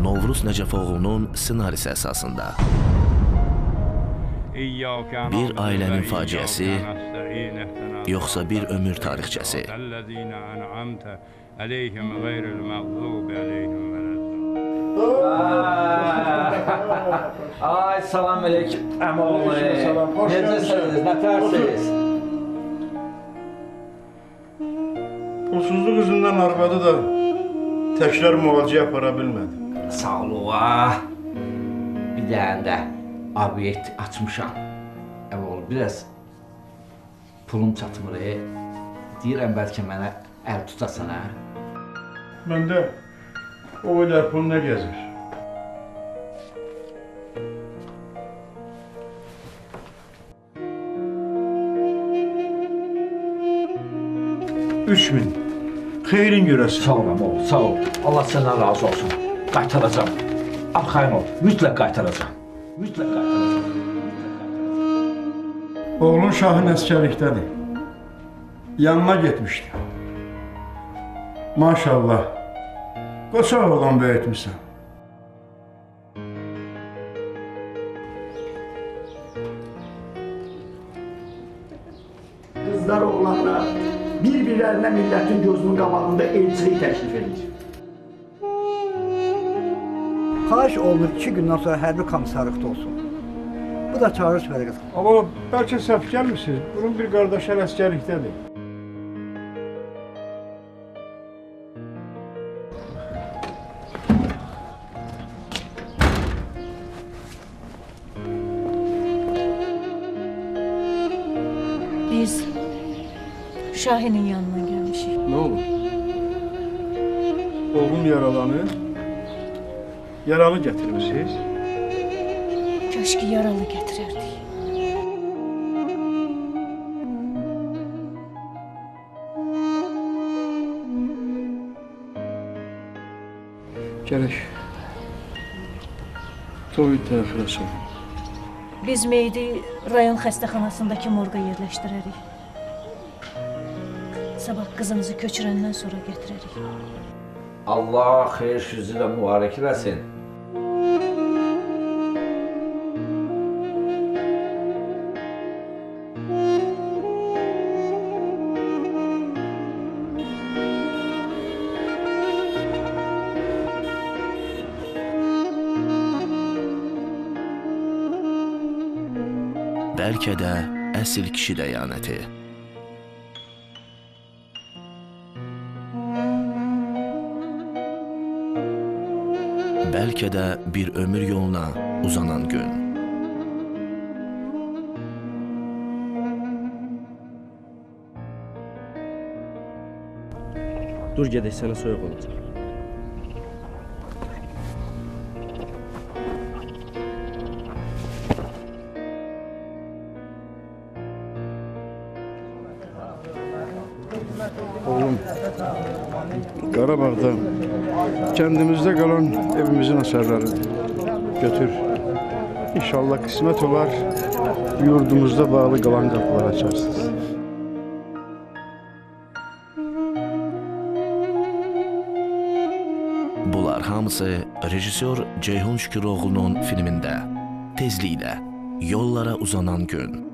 Novruz Nəcəfoğlunun ssenarisi əsasında. Bir ailənin faciəsi, yoxsa bir ömür tarixçəsi? Ay salam aleyküm əmoğlu. Necəsiniz? Nətərsiniz? Pulsuzluq üzündən arvadı da təkrar müalicəyə apara bilmədi. Sağ ol. ah. Bir dənə də obyekt açmışam. Əmoğlu biraz pulum çatmır. e. Deyirəm bəlkə mənə əl tutasan hə? Məndə o qədər pul nə gəzir? Üç min. Xeyrin görəsin. Sağ ol sağ ol. Allah səndən razı olsun. Qaytaracam. Arxayın ol. Mütləq qaytaracam. Mütləq qaytaracam. Oğlun şahın əskərlikdədir. Yanına getmişdi. Maşallah. Qoça oğlan böyütmüsən. Qızlar oğlanlar bir-birlərinə millətin gözünün qabağında elçilik təklif edir. Xahiş olunur iki gündən sonra hərbi komissarlıqda olsun. Bu da çağırış vərəqəsi. Amma bəlkə səhv gəlmisiniz. Bunun bir qardaşı hələ əskərlikdədir. Biz Şahin'in yanına gelmişik. Nə olur? Oğlum yaralanır. Yaralı gətirmisiniz? Köşkü yaralı getirirdik. Gərək toy təxirəsi. Biz meydi rayon xəstəxanasındakı morqa yerləşdirərik. Sabah qızımızı köçürəndən sonra gətirərik. Allah xeyir sizi də mübarək eləsin. Bəlkə də əsl kişi dəyanəti. Bəlkə də bir ömür yoluna uzanan gün. Dur gedək sənə soyuq olacaq. Oğlum, Qarabağda kəndimizdə qalan evimizin əsərləridir. Götür. İnşallah qismət olar, yurdumuzda bağlı qalan qapılar açarsınız. Bunlar hamısı rejissor Ceyhun Şüküroğlu'nun filmində tezliklə yollara uzanan gün.